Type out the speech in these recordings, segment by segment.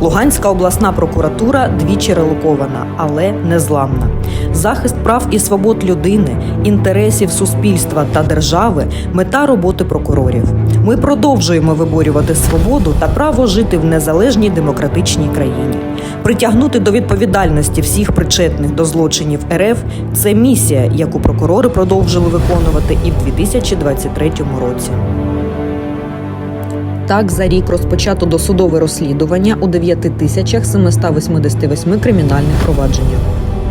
Луганська обласна прокуратура двічі релокована, але незламна. Захист прав і свобод людини, інтересів суспільства та держави мета роботи прокурорів. Ми продовжуємо виборювати свободу та право жити в незалежній демократичній країні. Притягнути до відповідальності всіх причетних до злочинів РФ це місія, яку прокурори продовжили виконувати і в 2023 році. Так, за рік розпочато досудове розслідування у 9788 кримінальних провадженнях.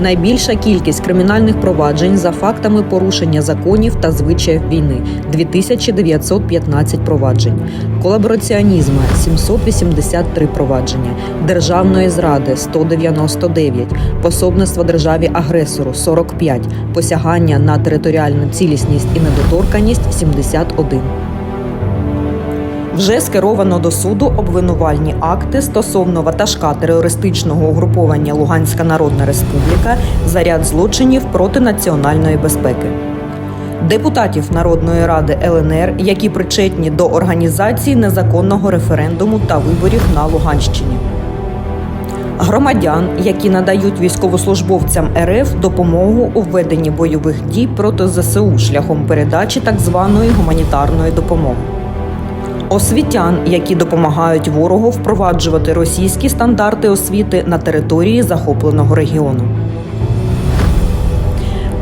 Найбільша кількість кримінальних проваджень за фактами порушення законів та звичаїв війни 2915 проваджень, колабораціонізму 783 провадження, державної зради 199, пособництва державі агресору 45, посягання на територіальну цілісність і недоторканність 71. Вже скеровано до суду обвинувальні акти стосовно ватажка терористичного угруповання Луганська Народна Республіка за ряд злочинів проти національної безпеки. Депутатів Народної ради ЛНР, які причетні до організації незаконного референдуму та виборів на Луганщині. Громадян, які надають військовослужбовцям РФ допомогу у введенні бойових дій проти ЗСУ шляхом передачі так званої гуманітарної допомоги освітян, які допомагають ворогу впроваджувати російські стандарти освіти на території захопленого регіону.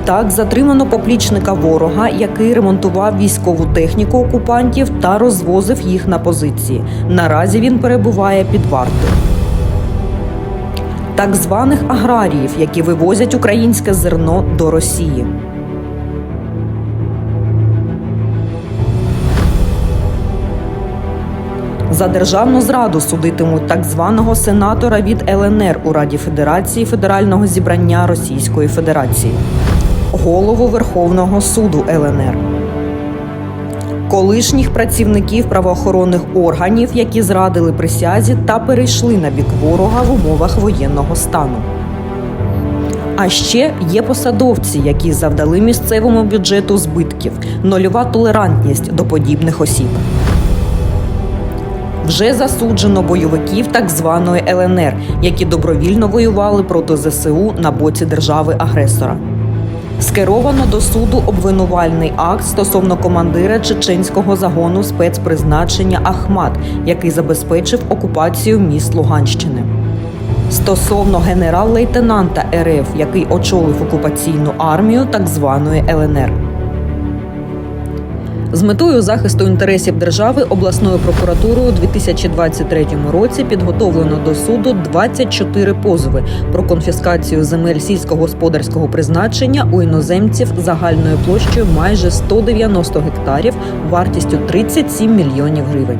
Так, затримано поплічника ворога, який ремонтував військову техніку окупантів та розвозив їх на позиції. Наразі він перебуває під вартою. Так званих аграріїв, які вивозять українське зерно до Росії. За державну зраду судитимуть так званого сенатора від ЛНР у Раді Федерації Федерального зібрання Російської Федерації, голову Верховного суду ЛНР, колишніх працівників правоохоронних органів, які зрадили присязі та перейшли на бік ворога в умовах воєнного стану. А ще є посадовці, які завдали місцевому бюджету збитків, нульова толерантність до подібних осіб. Вже засуджено бойовиків так званої ЛНР, які добровільно воювали проти ЗСУ на боці держави-агресора. Скеровано до суду обвинувальний акт стосовно командира чеченського загону спецпризначення Ахмат, який забезпечив окупацію міст Луганщини. Стосовно генерал-лейтенанта РФ, який очолив окупаційну армію так званої ЛНР. З метою захисту інтересів держави обласною прокуратурою у 2023 році підготовлено до суду 24 позови про конфіскацію земель сільськогосподарського призначення у іноземців загальною площею майже 190 гектарів вартістю 37 мільйонів гривень.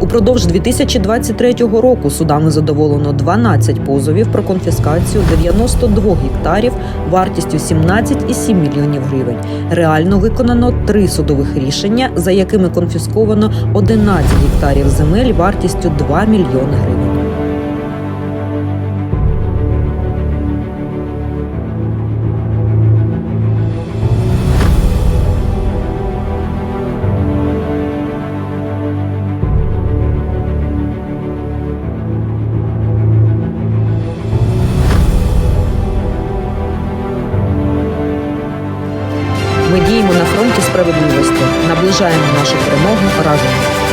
Упродовж 2023 року судами задоволено 12 позовів про конфіскацію 92 гектарів вартістю 17,7 мільйонів гривень. Реально виконано три судових рішення, за якими конфісковано 11 гектарів земель вартістю 2 мільйони гривень. Ми діємо на фронті справедливості, наближаємо нашу перемогу разом.